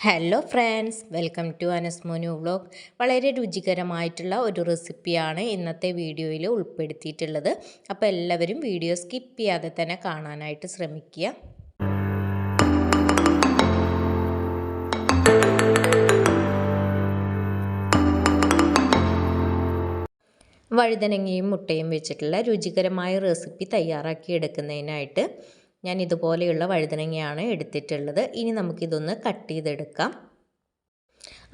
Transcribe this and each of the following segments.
Hello friends welcome to അനസ്മോനു vlog വളരെ രുചികരമായിട്ടുള്ള ഒരു റെസിപ്പിയാണ് ഇന്നത്തെ വീഡിയോയിൽ ഉൾപ്പെടുത്തിയിട്ടുള്ളത്. അപ്പോൾ എല്ലാവരും വീഡിയോ സ്കിപ്പ് ചെയ്യാതെ തന്നെ കാണാനായിട്ട് ശ്രമിക്കുക. വഴുതനങ്ങയും മുട്ടയും വെച്ചിട്ടുള്ള രുചികരമായ റെസിപ്പി തയ്യാറാക്കി എടുക്കുന്നതിനായിട്ട് ഞാൻ ഇതുപോലെയുള്ള വഴുതനങ്ങയാണ് എടുത്തിട്ടുള്ളത്. ഇനി നമുക്കിതൊന്ന് കട്ട് ചെയ്തെടുക്കാം.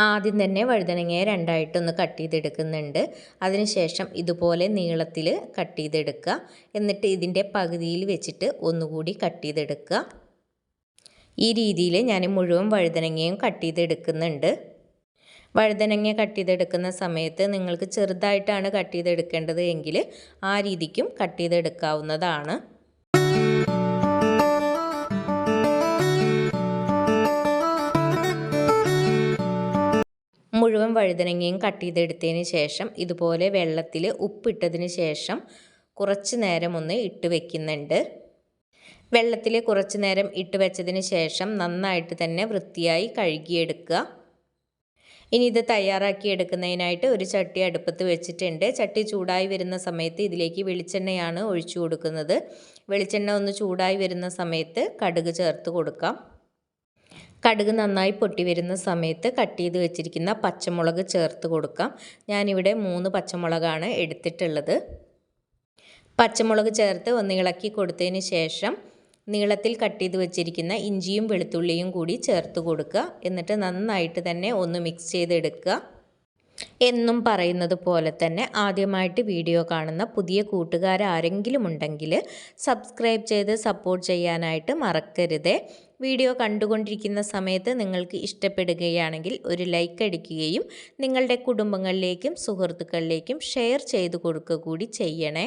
ആദ്യം തന്നെ വഴുതനങ്ങയെ രണ്ടായിട്ടൊന്ന് കട്ട് ചെയ്തെടുക്കുന്നുണ്ട്. അതിനുശേഷം ഇതുപോലെ നീളത്തിൽ കട്ട് ചെയ്തെടുക്കുക. എന്നിട്ട് ഇതിന്റെ പകുതിയിൽ വെച്ചിട്ട് ഒന്നുകൂടി കട്ട് ചെയ്തെടുക്കുക. ഈ രീതിയിൽ ഞാൻ മുഴുവൻ വഴുതനങ്ങയും കട്ട് ചെയ്തെടുക്കുന്നുണ്ട്. വഴുതനങ്ങ കട്ട് ചെയ്തെടുക്കുന്ന സമയത്ത് നിങ്ങൾക്ക് ചെറുതായിട്ടാണ് കട്ട് ചെയ്തെടുക്കേണ്ടത് ആ രീതിക്കും കട്ട് ചെയ്തെടുക്കാവുന്നതാണ്. മുഴുവൻ വഴുതനങ്ങയും കട്ട് ചെയ്തെടുത്തതിന് ശേഷം ഇതുപോലെ വെള്ളത്തിൽ ഉപ്പിട്ടതിന് ശേഷം കുറച്ച് നേരം ഒന്ന് ഇട്ട് വെക്കുന്നുണ്ട്. വെള്ളത്തിൽ കുറച്ച് നേരം ഇട്ട് വെച്ചതിന് ശേഷം നന്നായിട്ട് തന്നെ വൃത്തിയായി കഴുകിയെടുക്കുക. ഇനി ഇത് തയ്യാറാക്കി എടുക്കുന്നതിനായിട്ട് ഒരു ചട്ടി അടുപ്പത്ത് വെച്ചിട്ടുണ്ട്. ചട്ടി ചൂടായി വരുന്ന സമയത്ത് ഇതിലേക്ക് വെളിച്ചെണ്ണയാണ് ഒഴിച്ചു കൊടുക്കുന്നത്. വെളിച്ചെണ്ണ ഒന്ന് ചൂടായി വരുന്ന സമയത്ത് കടുക് ചേർത്ത് കൊടുക്കാം. കടുക് നന്നായി പൊട്ടി വരുന്ന സമയത്ത് കട്ട് ചെയ്ത് വെച്ചിരിക്കുന്ന പച്ചമുളക് ചേർത്ത് കൊടുക്കാം. ഞാനിവിടെ മൂന്ന് പച്ചമുളകാണ് എടുത്തിട്ടുള്ളത്. പച്ചമുളക് ചേർത്ത് ഒന്ന് ഇളക്കി കൊടുത്തതിന് ശേഷം നീളത്തിൽ കട്ട് ചെയ്ത് വെച്ചിരിക്കുന്ന ഇഞ്ചിയും വെളുത്തുള്ളിയും കൂടി ചേർത്ത് കൊടുക്കുക. എന്നിട്ട് നന്നായിട്ട് തന്നെ ഒന്ന് മിക്സ് ചെയ്തെടുക്കുക. എന്നും പറയുന്നത് പോലെ തന്നെ ആദ്യമായിട്ട് വീഡിയോ കാണുന്ന പുതിയ കൂട്ടുകാരാരെങ്കിലും ഉണ്ടെങ്കിൽ സബ്സ്ക്രൈബ് ചെയ്ത് സപ്പോർട്ട് ചെയ്യാനായിട്ട് മറക്കരുത്. വീഡിയോ കണ്ടുകൊണ്ടിരിക്കുന്ന സമയത്ത് നിങ്ങൾക്ക് ഇഷ്ടപ്പെടുകയാണെങ്കിൽ ഒരു ലൈക്ക് അടിക്കുകയും നിങ്ങളുടെ കുടുംബങ്ങളിലേക്കും സുഹൃത്തുക്കളിലേക്കും ഷെയർ ചെയ്ത് കൊടുക്കുക കൂടി ചെയ്യണേ.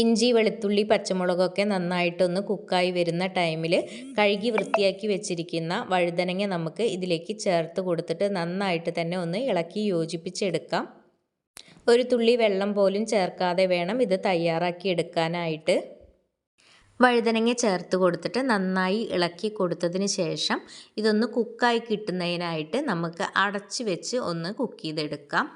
ഇഞ്ചി വെളുത്തുള്ളി പച്ചമുളകൊക്കെ നന്നായിട്ടൊന്ന് കുക്കായി വരുന്ന ടൈമിൽ കഴുകി വൃത്തിയാക്കി വെച്ചിരിക്കുന്ന വഴുതനങ്ങ നമുക്ക് ഇതിലേക്ക് ചേർത്ത് കൊടുത്തിട്ട് നന്നായിട്ട് തന്നെ ഒന്ന് ഇളക്കി യോജിപ്പിച്ചെടുക്കാം. ഒരു തുള്ളി വെള്ളം പോലും ചേർക്കാതെ വേണം ഇത് തയ്യാറാക്കി എടുക്കാനായിട്ട്. വഴുതനങ്ങ ചേർത്ത് കൊടുത്തിട്ട് നന്നായി ഇളക്കി കൊടുത്തതിന് ശേഷം ഇതൊന്ന് കുക്കായി കിട്ടുന്നതിനായിട്ട് നമുക്ക് അടച്ച് വെച്ച് ഒന്ന് കുക്ക് ചെയ്തെടുക്കാം.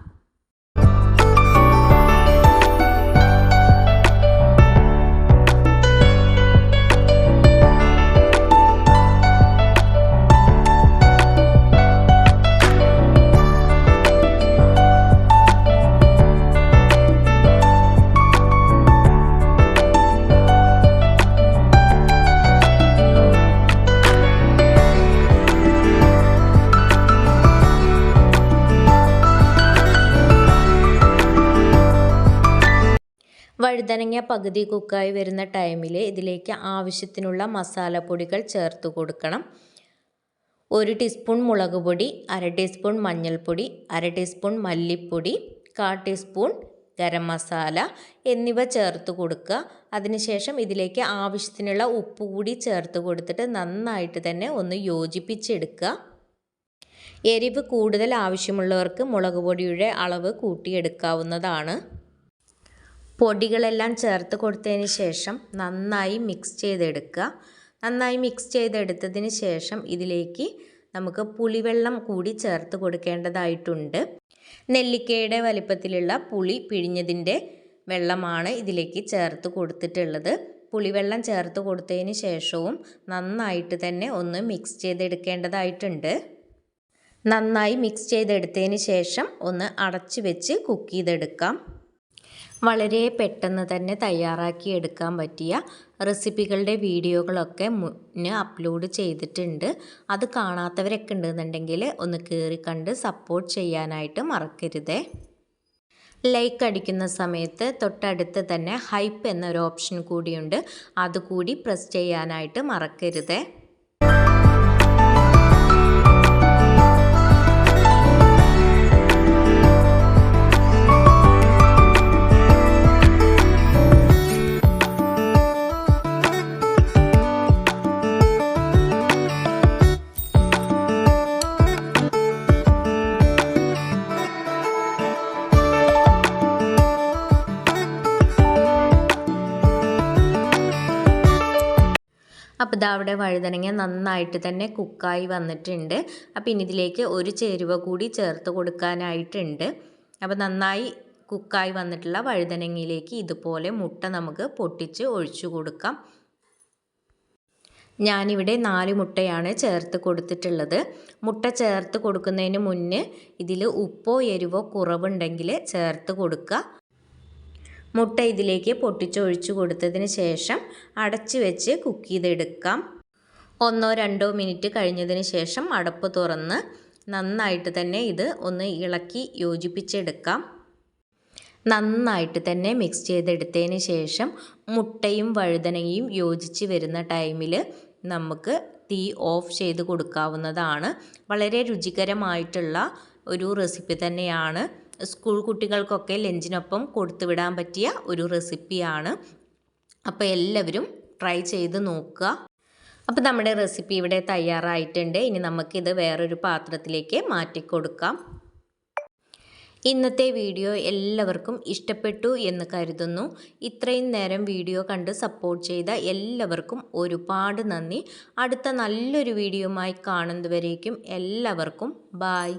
വഴുതനങ്ങ പകുതി കുക്കായി വരുന്ന ടൈമിൽ ഇതിലേക്ക് ആവശ്യത്തിനുള്ള മസാലപ്പൊടികൾ ചേർത്ത് കൊടുക്കണം. ഒരു ടീസ്പൂൺ മുളക് പൊടി അര ടീസ്പൂൺ മഞ്ഞൾപ്പൊടി അര ടീസ്പൂൺ മല്ലിപ്പൊടി കാ ടീസ്പൂൺ ഗരം മസാല എന്നിവ ചേർത്ത് കൊടുക്കുക. അതിനുശേഷം ഇതിലേക്ക് ആവശ്യത്തിനുള്ള ഉപ്പ് കൂടി ചേർത്ത് കൊടുത്തിട്ട് നന്നായിട്ട് തന്നെ ഒന്ന് യോജിപ്പിച്ചെടുക്കുക. എരിവ് കൂടുതൽ ആവശ്യമുള്ളവർക്ക് മുളക് പൊടിയുടെ അളവ് കൂട്ടിയെടുക്കാവുന്നതാണ്. പൊടികളെല്ലാം ചേർത്ത് കൊടുത്തതിന് ശേഷം നന്നായി മിക്സ് ചെയ്തെടുക്കുക. നന്നായി മിക്സ് ചെയ്തെടുത്തതിന് ശേഷം ഇതിലേക്ക് നമുക്ക് പുളിവെള്ളം കൂടി ചേർത്ത് കൊടുക്കേണ്ടതായിട്ടുണ്ട്. നെല്ലിക്കയുടെ വലിപ്പത്തിലുള്ള പുളി പിഴിഞ്ഞതിന്റെ വെള്ളമാണ് ഇതിലേക്ക് ചേർത്ത് കൊടുത്തിട്ടുള്ളത്. പുളിവെള്ളം ചേർത്ത് കൊടുത്തതിന് ശേഷവും നന്നായിട്ട് തന്നെ ഒന്ന് മിക്സ് ചെയ്തെടുക്കേണ്ടതായിട്ടുണ്ട്. നന്നായി മിക്സ് ചെയ്തെടുത്തതിന് ശേഷം ഒന്ന് അടച്ചു വെച്ച് കുക്ക് ചെയ്തെടുക്കാം. വളരെ പെട്ടെന്ന് തന്നെ തയ്യാറാക്കി എടുക്കാൻ പറ്റിയ റെസിപ്പികളുടെ വീഡിയോകളൊക്കെ മുന്നേ അപ്ലോഡ് ചെയ്തിട്ടുണ്ട്. അത് കാണാത്തവരൊക്കെ ഉണ്ടെന്നുണ്ടെങ്കിൽ ഒന്ന് കയറി കണ്ട് സപ്പോർട്ട് ചെയ്യാനായിട്ട് മറക്കരുതേ. ലൈക്ക് അടിക്കുന്ന സമയത്ത് തൊട്ടടുത്ത് തന്നെ ഹൈപ്പ് എന്നൊരു ഓപ്ഷൻ കൂടിയുണ്ട്. അതുകൂടി പ്രസ് ചെയ്യാനായിട്ട് മറക്കരുതേ. അപ്പോൾ ഇതാ അവിടെ വഴുതനങ്ങ നന്നായിട്ട് തന്നെ കുക്കായി വന്നിട്ടുണ്ട്. അപ്പോൾ ഇനി ഇതിലേക്ക് ഒരു ചേരുവ കൂടി ചേർത്ത് കൊടുക്കാനായിട്ടുണ്ട്. അപ്പോൾ നന്നായി കുക്കായി വന്നിട്ടുള്ള വഴുതനങ്ങയിലേക്ക് ഇതുപോലെ മുട്ട നമുക്ക് പൊട്ടിച്ച് ഒഴിച്ചു കൊടുക്കാം. ഞാനിവിടെ നാല് മുട്ടയാണ് ചേർത്ത് കൊടുത്തിട്ടുള്ളത്. മുട്ട ചേർത്ത് കൊടുക്കുന്നതിന് മുന്നേ ഇതിൽ ഉപ്പോ എരിവോ കുറവുണ്ടെങ്കിൽ ചേർത്ത് കൊടുക്കുക. മുട്ട ഇതിലേക്ക് പൊട്ടിച്ചൊഴിച്ചു കൊടുത്തതിന് ശേഷം അടച്ചു വെച്ച് കുക്ക് ചെയ്തെടുക്കാം. ഒന്നോ രണ്ടോ മിനിറ്റ് കഴിഞ്ഞതിന് ശേഷം അടപ്പ് തുറന്ന് നന്നായിട്ട് തന്നെ ഇത് ഒന്ന് ഇളക്കി യോജിപ്പിച്ചെടുക്കാം. നന്നായിട്ട് തന്നെ മിക്സ് ചെയ്തെടുത്തതിന് ശേഷം മുട്ടയും വഴുതനയും യോജിച്ച് വരുന്ന ടൈമിൽ നമുക്ക് തീ ഓഫ് ചെയ്ത് കൊടുക്കാവുന്നതാണ്. വളരെ രുചികരമായിട്ടുള്ള ഒരു റെസിപ്പി തന്നെയാണ്. സ്കൂൾ കുട്ടികൾക്കൊക്കെ ലഞ്ചിനൊപ്പം കൊടുത്തുവിടാൻ പറ്റിയ ഒരു റെസിപ്പിയാണ്. അപ്പോൾ എല്ലാവരും ട്രൈ ചെയ്ത് നോക്കുക. അപ്പോൾ നമ്മുടെ റെസിപ്പി ഇവിടെ തയ്യാറായിട്ടുണ്ട്. ഇനി നമുക്കിത് വേറൊരു പാത്രത്തിലേക്ക് മാറ്റി കൊടുക്കാം ഇന്നത്തെ വീഡിയോ എല്ലാവർക്കും ഇഷ്ടപ്പെട്ടു എന്ന് കരുതുന്നു. ഇത്രയും നേരം വീഡിയോ കണ്ട് സപ്പോർട്ട് ചെയ്ത എല്ലാവർക്കും ഒരുപാട് നന്ദി. അടുത്ത നല്ലൊരു വീഡിയോയുമായി കാണുന്നതുവരേക്കും എല്ലാവർക്കും ബായ്.